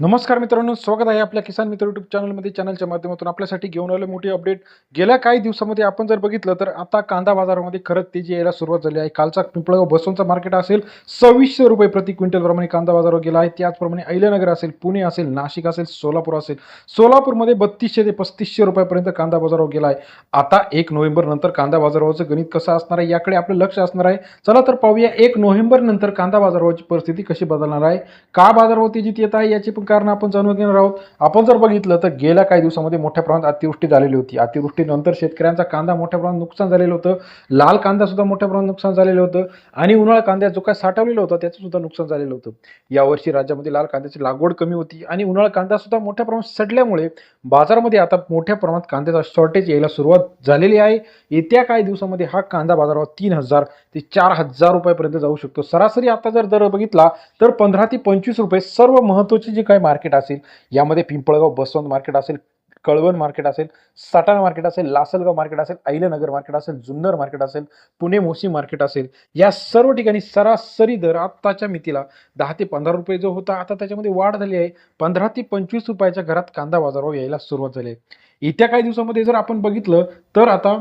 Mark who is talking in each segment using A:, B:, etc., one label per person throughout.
A: नमस्कार मित्रांनो स्वागत आहे आपल्या किसान मित्र युट्यूब चॅनलमध्ये चॅनलच्या माध्यमातून आपल्यासाठी घेऊन आलं मोठी अपडेट गेल्या काही दिवसामध्ये आपण जर बघितलं तर आता कांदा बाजारामध्ये खरंच तेजी यायला सुरुवात झाली आहे. कालचा पिंपळगाव बसवंचा मार्केट असेल सव्वीसशे रुपये प्रति क्विंटलप्रमाणे कांदा बाजारावर गेला आहे. त्याचप्रमाणे अहिल्यानगर असेल पुणे असेल नाशिक असेल सोलापूर असेल. सोलापूरमध्ये बत्तीसशे ते पस्तीसशे रुपयापर्यंत कांदा बाजारावर गेला आहे. आता एक नोव्हेंबर नंतर कांदा बाजारावरचं गणित कसं असणार आहे याकडे आपलं लक्ष असणार आहे. चला तर पाहूया एक नोव्हेंबर नंतर कांदा बाजारावरची परिस्थिती कशी बदलणार आहे. का बाजारावर तेजीत येत आहे याची पण कारण आपण जाणून घेणार आहोत. आपण जर बघितलं तर गेल्या काही दिवसामध्ये मोठ्या प्रमाणात अतिवृष्टी झालेली होती. अतिवृष्टीनंतर शेतकऱ्यांचा कांदा मोठ्या प्रमाणात नुकसान झालेलं होतं. लाल कांदा सुद्धा मोठ्या प्रमाणात नुकसान झालेलं होतं. आणि उन्हाळा कांद्या जो काय साठवलेला होता त्याचं सुद्धा नुकसान झालेलं होतं. यावर्षी राज्यामध्ये लाल कांद्याची लागवड कमी होती आणि उन्हाळा कांदा सुद्धा मोठ्या प्रमाणात सडल्यामुळे बाजारामध्ये आता मोठ्या प्रमाणात कांद्याचा शॉर्टेज यायला सुरुवात झालेली आहे. येत्या काही दिवसामध्ये हा कांदा बाजारावर तीन हजार ते चार हजार रुपयापर्यंत जाऊ शकतो. सरासरी आता जर दर बघितला तर पंधरा ते पंचवीस रुपये सर्व महत्त्वाचे जे काही मार्केट असेल यामध्ये पिंपळगाव बसवंत मार्केट असेल कळवण मार्केट असेल साटाणा मार्केट असेल लासलगाव मार्केट असेल अहिल्यानगर मार्केट असेल जुन्नर मार्केट असेल पुणे मोशी मार्केट असेल या सर्व ठिकाणी सरासरी दर आत्ताच्या मितीला दहा ते पंधरा रुपये जो होता आता त्याच्यामध्ये वाढ झाली आहे. पंधरा ते पंचवीस रुपयाच्या घरात कांदा बाजारभाव यायला सुरुवात झाली आहे. येत्या काही दिवसामध्ये जर आपण बघितलं तर आता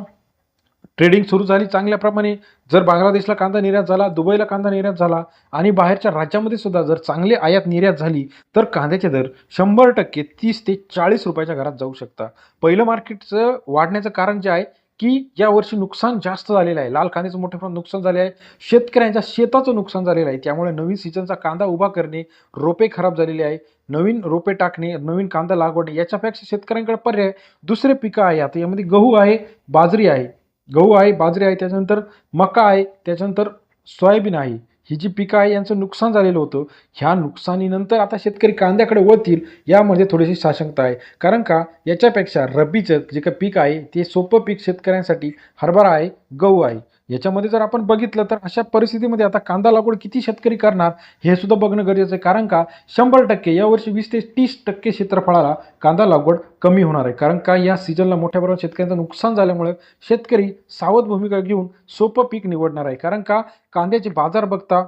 A: ट्रेडिंग सुरू झाली चांगल्याप्रमाणे. जर बांगलादेशला कांदा निर्यात झाला दुबईला कांदा निर्यात झाला आणि बाहेरच्या राज्यामध्ये सुद्धा जर चांगली आयात निर्यात झाली तर कांद्याचे दर शंभर टक्के तीस ते चाळीस रुपयाच्या घरात जाऊ शकता पहिलं मार्केटचं वाढण्याचं कारण जे आहे की यावर्षी नुकसान जास्त झालेलं आहे. लाल कांद्याचं मोठ्या प्रमाणात नुकसान झाले आहे. शेतकऱ्यांच्या शेताचं नुकसान झालेलं आहे. त्यामुळे नवीन सीझनचा कांदा उभा करणे रोपे खराब झालेले आहे. नवीन रोपे टाकणे नवीन कांदा लागवड याच्यापेक्षा शेतकऱ्यांकडे पर्याय दुसरे पिकं आहे. आता यामध्ये गहू आहे बाजरी आहे. गहू आहे बाजरी आहे त्याच्यानंतर मका आहे त्याच्यानंतर सोयाबीन आहे. ही जी पिकं आहे यांचं नुकसान झालेलं होतं. ह्या नुकसानीनंतर आता शेतकरी कांद्याकडे वळतील यामध्ये थोडीशी साशंकता आहे. कारण का? याच्यापेक्षा रब्बीचं जे काही पीक आहे ते सोपं पीक शेतकऱ्यांसाठी हरभरा आहे गहू आहे. याच्यामध्ये जर आपण बघितलं तर अशा परिस्थितीमध्ये आता कांदा लागवड किती शेतकरी करणार हे सुद्धा बघणं गरजेचं आहे. कारण का? शंभर टक्के यावर्षी वीस ते तीस टक्के क्षेत्रफळाला कांदा लागवड कमी होणार आहे. कारण का? या सीझनला मोठ्या प्रमाणात शेतकऱ्यांचं नुकसान झाल्यामुळे शेतकरी सावध भूमिका घेऊन सोपं पीक निवडणार आहे. कारण का? कांद्याचे बाजार बघता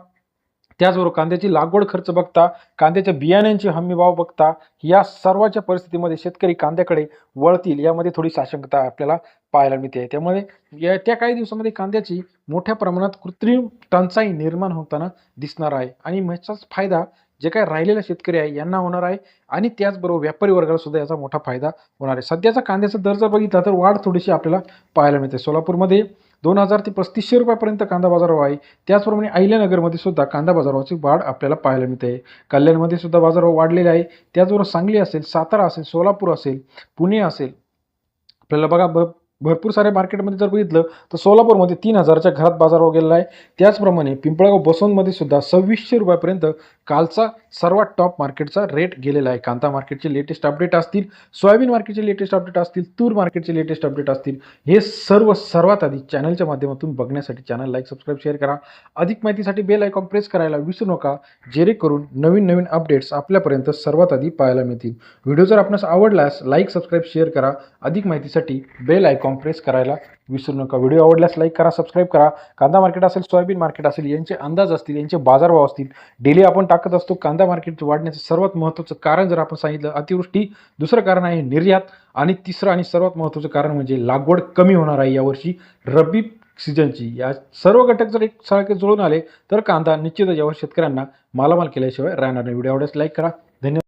A: त्याचबरोबर कांद्याची लागवड खर्च बघता कांद्याच्या बियाण्यांची हमी भाव बघता या सर्वाच्या परिस्थितीमध्ये शेतकरी कांद्याकडे वळतील यामध्ये थोडी साशंकता आपल्याला पाहायला मिळते. त्यामुळे येत्या काही दिवसामध्ये कांद्याची मोठ्या प्रमाणात कृत्रिम टंचाई निर्माण होताना दिसणार आहे. आणि ह्याचाच फायदा जे काही राहिलेले शेतकरी आहे यांना होणार आहे. आणि त्याचबरोबर व्यापारी वर्गाला सुद्धा याचा मोठा फायदा होणार आहे. सध्याचा कांद्याचा दर जर बघितला तर वाढ थोडीशी आपल्याला पाहायला मिळते. सोलापूरमध्ये दोन हजार ते पस्तीसशे रुपयापर्यंत कांदा बाजारभाव आहे त्याचप्रमाणे अहिल्यानगरमध्ये सुद्धा कांदा बाजारभावाची वाढ आपल्याला पाहायला मिळते. कल्याणमध्ये सुद्धा बाजारभाव वाढलेला आहे. त्याचबरोबर सांगली असेल सातारा असेल सोलापूर असेल पुणे असेल. आपल्याला बघा ब भरपूर साऱ्या मार्केटमध्ये जर बघितलं तर सोलापूरमध्ये तीन हजारच्या घरात बाजारभाव गेलेला आहे. त्याचप्रमाणे पिंपळगाव बसवंतमध्ये सुद्धा सव्वीसशे रुपयापर्यंत कालचा सर्वात टॉप मार्केटचा रेट गेलेला आहे. कांदा मार्केटचे लेटेस्ट अपडेट असतील सोयाबीन मार्केटचे लेटेस्ट अपडेट असतील तूर मार्केटचे लेटेस्ट अपडेट असतील हे सर्व सर्वात आधी चॅनलच्या माध्यमातून बघण्यासाठी चॅनल लाईक सबस्क्राईब शेअर करा. अधिक माहितीसाठी बेल आयकॉन प्रेस करायला विसरू नका जेणेकरून नवीन नवीन अपडेट्स आपल्यापर्यंत सर्वात आधी पाहायला मिळतील. व्हिडिओ जर आपणास आवडल्यास लाईक सबस्क्राईब शेअर करा. अधिक माहितीसाठी बेल आयकॉन प्रेस करायला विसरू नका. व्हिडिओ आवडल्यास लाईक करा सबस्क्राईब करा. कांदा मार्केट असेल सोयाबीन मार्केट असेल यांचे अंदाज असतील यांचे बाजारभाव असतील डेली आपण टाकत असतो. कांदा मार्केट वाढण्याचं सर्वात महत्त्वाचं कारण जर आपण सांगितलं अतिवृष्टी दुसरं कारण आहे निर्यात. आणि तिसरं आणि सर्वात महत्त्वाचं कारण म्हणजे लागवड कमी होणार आहे यावर्षी रब्बी सीझनची. या सर्व घटक जर एक सारखे जुळून आले तर कांदा निश्चितच यावर शेतकऱ्यांना मालामाल केल्याशिवाय राहणार नाही. व्हिडिओ आवडल्यास लाईक करा. धन्यवाद.